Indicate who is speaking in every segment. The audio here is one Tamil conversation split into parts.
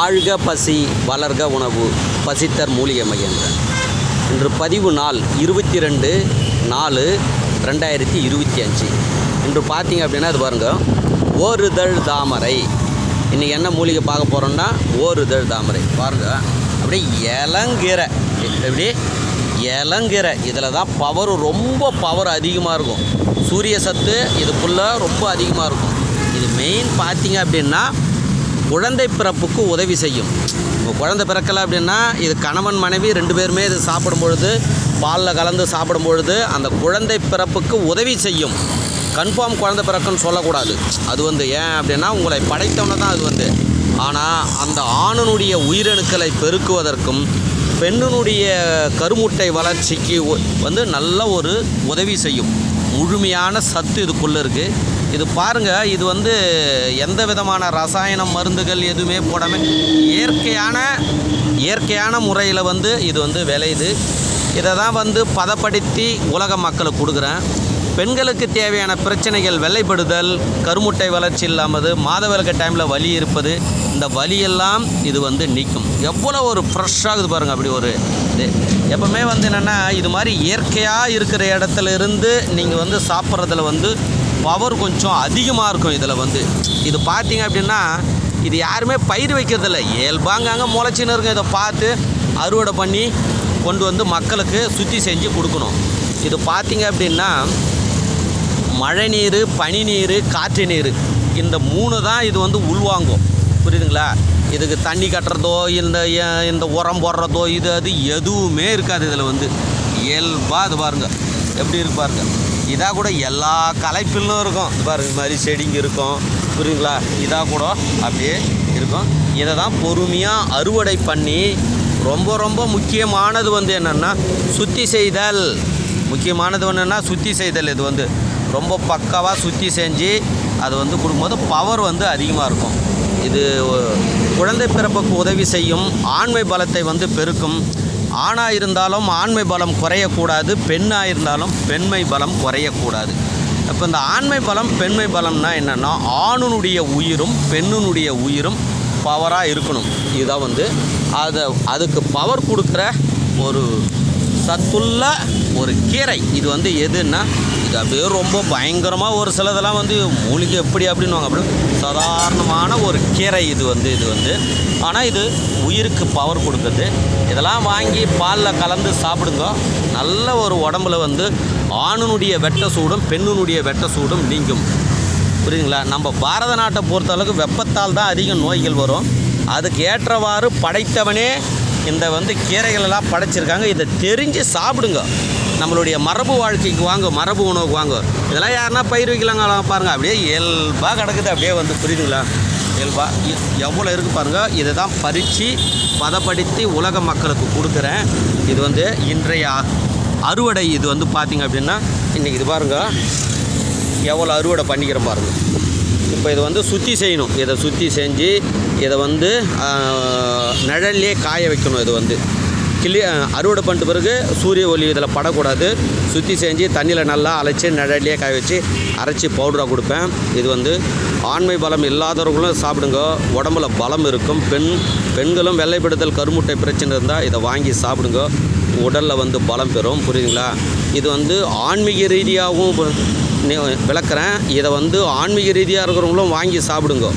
Speaker 1: வாழ்க பசி வளர்க உணவு. பசித்தர் மூலிகை மையங்கள். இன்று பதிவு நாள் இருபத்தி ரெண்டு நாலு ரெண்டாயிரத்தி இருபத்தி அஞ்சு. இன்று பார்த்தீங்க அப்படின்னா அது பாருங்கள் ஓருதழ் தாமரை. இன்றைக்கி என்ன மூலிகை பார்க்க போகிறோம்னா ஓருதழ் தாமரை. பாருங்கள் அப்படியே இளங்கீரை. எப்படி? இளங்கீரை. இதில் தான் பவர் ரொம்ப பவர் அதிகமாக இருக்கும். சூரிய சத்து இதுக்குள்ளே ரொம்ப அதிகமாக இருக்கும். இது மெயின் பார்த்தீங்க அப்படின்னா குழந்தை பிறப்புக்கு உதவி செய்யும். இப்போ குழந்தை பிறக்கலை அப்படின்னா இது கணவன் மனைவி ரெண்டு பேருமே இது சாப்பிடும் பொழுது பாலில் கலந்து சாப்பிடும் பொழுது அந்த குழந்தை பிறப்புக்கு உதவி செய்யும். கன்ஃபார்ம் குழந்தை பிறக்குன்னு சொல்லக்கூடாது. அது வந்து ஏன் அப்படின்னா உங்களை படைத்தவனை தான் அது வந்து. ஆனால் அந்த ஆணனுடைய உயிரணுக்களை பெருக்குவதற்கும் பெண்ணினுடைய கருமுட்டை வளர்ச்சிக்கு வந்து நல்ல ஒரு உதவி செய்யும். முழுமையான சத்து இதுக்குள்ளே இருக்குது இது பாருங்கள் இது வந்து எந்த விதமான ரசாயனம் மருந்துகள் எதுவுமே போடாமல் இயற்கையான இயற்கையான முறையில் வந்து இது வந்து விளையுது. இதை தான் வந்து பதப்படுத்தி உலக மக்களுக்கு கொடுக்குறேன். பெண்களுக்கு தேவையான பிரச்சனைகள் வெள்ளைப்படுதல் கருமுட்டை வளர்ச்சி இல்லாமது மாதவிலக்கு டைமில் வலி இருப்பது இந்த வலியெல்லாம் இது வந்து நீக்கும். எவ்வளோ ஒரு ஃப்ரெஷ்ஷாகுது பாருங்கள் அப்படி ஒரு இது. எப்போவுமே வந்து என்னென்னா இது மாதிரி இயற்கையாக இருக்கிற இடத்துல இருந்து நீங்கள் வந்து சாப்பிட்றதுல வந்து பவர் கொஞ்சம் அதிகமாக இருக்கும் இதில் வந்து. இது பார்த்தீங்க அப்படின்னா இது யாருமே பயிர் வைக்கிறதில்ல. இயல்பாங்க அங்கே முளைச்சின்னு இருங்க இதை பார்த்து அறுவடை பண்ணி கொண்டு வந்து மக்களுக்கு சுத்தி செஞ்சு கொடுக்கணும். இது பார்த்தீங்க அப்படின்னா மழை நீர் பனி நீர் காற்று நீர் இந்த மூணு தான் இது வந்து உள்வாங்கும். புரியுதுங்களா? இதுக்கு தண்ணி கட்டுறதோ இந்த இந்த உரம் போடுறதோ இது அது எதுவுமே இருக்காது இதில் வந்து. இயல்பாக இது பாருங்க. எப்படி இருக்கு பாருங்கள் இதாக கூட எல்லா கலைப்பிலும் இருக்கும். பாருங்கள் இது மாதிரி செடிங்க இருக்கும். புரியுங்களா இதாக கூட அப்படியே இருக்கும். இதை தான் பொறுமையாக அறுவடை பண்ணி ரொம்ப ரொம்ப முக்கியமானது வந்து என்னென்னா சுத்தி செய்தல். முக்கியமானது என்னென்னா சுத்தி செய்தல் இது வந்து. ரொம்ப பக்காவாக சுத்தி செஞ்சு அது வந்து கொடுக்கும்போது பவர் வந்து அதிகமாக இருக்கும். இது குழந்தை பிறப்புக்கு உதவி செய்யும் ஆண்மை பலத்தை வந்து பெருக்கும். ஆணாக இருந்தாலும் ஆண்மை பலம் குறையக்கூடாது பெண்ணாக இருந்தாலும் பெண்மை பலம் குறையக்கூடாது. அப்போ இந்த ஆண்மை பலம் பெண்மை பலம்னா என்னென்னா ஆணுனுடைய உயிரும் பெண்ணுனுடைய உயிரும் பவராக இருக்கணும். இதுதான் வந்து அதை அதுக்கு பவர் கொடுக்குற ஒரு சத்துள்ள ஒரு கீரை. இது வந்து எதுன்னா இது அப்படியே ரொம்ப பயங்கரமாக ஒரு சிலதெல்லாம் வந்து மூலிகை எப்படி அப்படின்னுவாங்க அப்படி சாதாரணமான ஒரு கீரை இது வந்து இது வந்து. ஆனால் இது உயிருக்கு பவர் கொடுக்குது. இதெல்லாம் வாங்கி பாலில் கலந்து சாப்பிடுங்க. நல்ல ஒரு உடம்புல வந்து ஆணுனுடைய வெட்ட சூடும் பெண்ணுனுடைய வெட்ட சூடும் நீங்கும். புரியுதுங்களா? நம்ம பாரத நாட்டை பொறுத்தளவுக்கு வெப்பத்தால் தான் அதிக நோய்கள் வரும். அதுக்கு ஏற்றவாறு படைத்தவனே இந்த வந்து கீரைகளெல்லாம் படைச்சிருக்காங்க. இதை தெரிஞ்சு சாப்பிடுங்க. நம்மளுடைய மரபு வாழ்க்கைக்கு வாங்க மரபு உணவுக்கு வாங்க. இதெல்லாம் யாருன்னா பயிர் வைக்கலாங்க பாருங்கள் அப்படியே இயல்பாக கிடக்குது. அப்படியே வந்து புரியுதுங்களா? இயல்பா. எவ்வளோ இருக்குது பாருங்கள் இதை தான் பறித்து பதப்படுத்தி உலக மக்களுக்கு கொடுக்குறேன். இது வந்து இன்றைய அறுவடை. இது வந்து பார்த்திங்க அப்படின்னா இன்றைக்கி இது பாருங்கள் எவ்வளோ அறுவடை பண்ணிக்கிறோம் பாருங்கள் இப்போ இதை வந்து சுற்றி செய்யணும். இதை சுற்றி செஞ்சு இதை வந்து நிழல்லே காய வைக்கணும். இது வந்து கிளி அறுவடை பண்ணிட்ட பிறகு சூரிய ஒளி இதில் படக்கூடாது. சுற்றி செஞ்சு தண்ணியில் நல்லா அலைச்சி நிழல்லே காய வச்சு அரைச்சி பவுடராக கொடுப்பேன். இது வந்து ஆண்மை பலம் இல்லாதவர்களும் சாப்பிடுங்க. உடம்புல பலம் இருக்கும். பெண் பெண்களும் வெள்ளைப்படுதல் கருமுட்டை பிரச்சனை இருந்தால் இதை வாங்கி சாப்பிடுங்க. உடலில் வந்து பலம் பெறும். புரியுதுங்களா? இது வந்து ஆன்மீக ரீதியாகவும் விளக்குறேன். இதை வந்து ஆன்மீக ரீதியாக இருக்கிறவங்களும் வாங்கி சாப்பிடுங்க.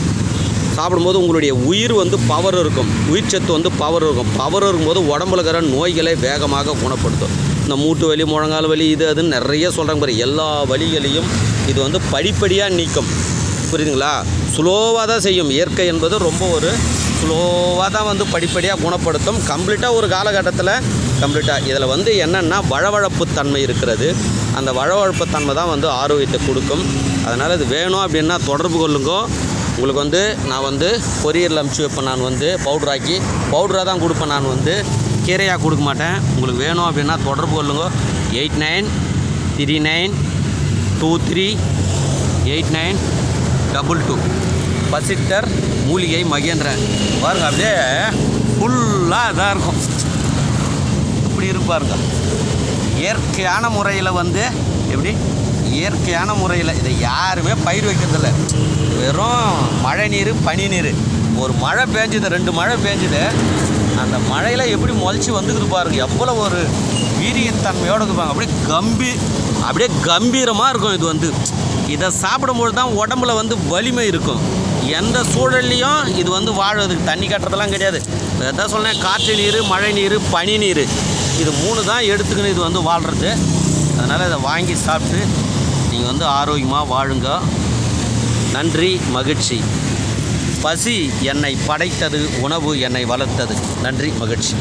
Speaker 1: சாப்பிடும்போது உங்களுடைய உயிர் வந்து பவர் இருக்கும். உயிர் சத்து வந்து பவர் இருக்கும். பவர் இருக்கும்போது உடம்புல இருக்கிற நோய்களை வேகமாக குணப்படுத்தும். இந்த மூட்டு வலி முழங்கால் வலி இது அதுன்னு நிறைய சொல்கிறாங்க பாரு. எல்லா வலிகளையும் இது வந்து படிப்படியாக நீக்கும். புரியுதுங்களா? ஸ்லோவாக தான் செய்யும். இயற்கை என்பது ரொம்ப ஒரு ஸ்லோவாக தான் வந்து படிப்படியாக குணப்படுத்தும். கம்ப்ளீட்டாக ஒரு காலகட்டத்தில் கம்ப்ளீட்டாக இதில் வந்து என்னென்னா வழவழப்பு தன்மை இருக்கிறது. அந்த வழவழப்பு தன்மை தான் வந்து ஆரோக்கியத்தை கொடுக்கும். அதனால் இது வேணும் அப்படின்னா தொடர்பு கொள்ளுங்கோ. உங்களுக்கு வந்து நான் வந்து கொரியரில் அனுப்பிச்சி வைப்பேன். நான் வந்து பவுடராக்கி பவுடராக தான் கொடுப்பேன். நான் வந்து கீரையாக கொடுக்க மாட்டேன். உங்களுக்கு வேணும் அப்படின்னா தொடர்பு கொள்ளுங்க. Eight nine three nine two three eight nine double two. பசிட்டர் மூலிகை மகேந்திரன். பாருங்க அப்படியே ஃபுல்லாக இதாக இருக்கும். இப்படி இருப்பாருங்க. இயற்கையான முறையில் வந்து எப்படி? இயற்கையான முறையில் இதை யாருமே பயிர் வைக்கிறதில்ல. வெறும் மழை நீர் பனி நீர். ஒரு மழை பேஞ்சுது ரெண்டு மழை பேஞ்சுது. அந்த மழையில் எப்படி முளைச்சி வந்துக்கிட்டு பாருங்க. எவ்வளோ ஒரு வீரியத்தன்மையோடு இருப்பாங்க அப்படியே கம்பி அப்படியே கம்பீரமாக இருக்கும் இது வந்து. இதை சாப்பிடும்பொழுது தான் உடம்புல வந்து வலிமை இருக்கும். எந்த சூழல்லையும் இது வந்து வாழ்வதுக்கு தண்ணி கட்டுறதெல்லாம் கிடையாது. எதாவது சொன்னேன் காற்று நீர் மழை நீர் பனி நீர். இது மூணு தான் எடுத்துக்கணும் இது வந்து வாழ்கிறது அதனால் இதை வாங்கி சாப்பிட்டு நீங்கள் வந்து ஆரோக்கியமாக வாழுங்க. நன்றி மகிழ்ச்சி. பசி என்னை படைத்தது உணவு என்னை வளர்த்தது. நன்றி மகிழ்ச்சி.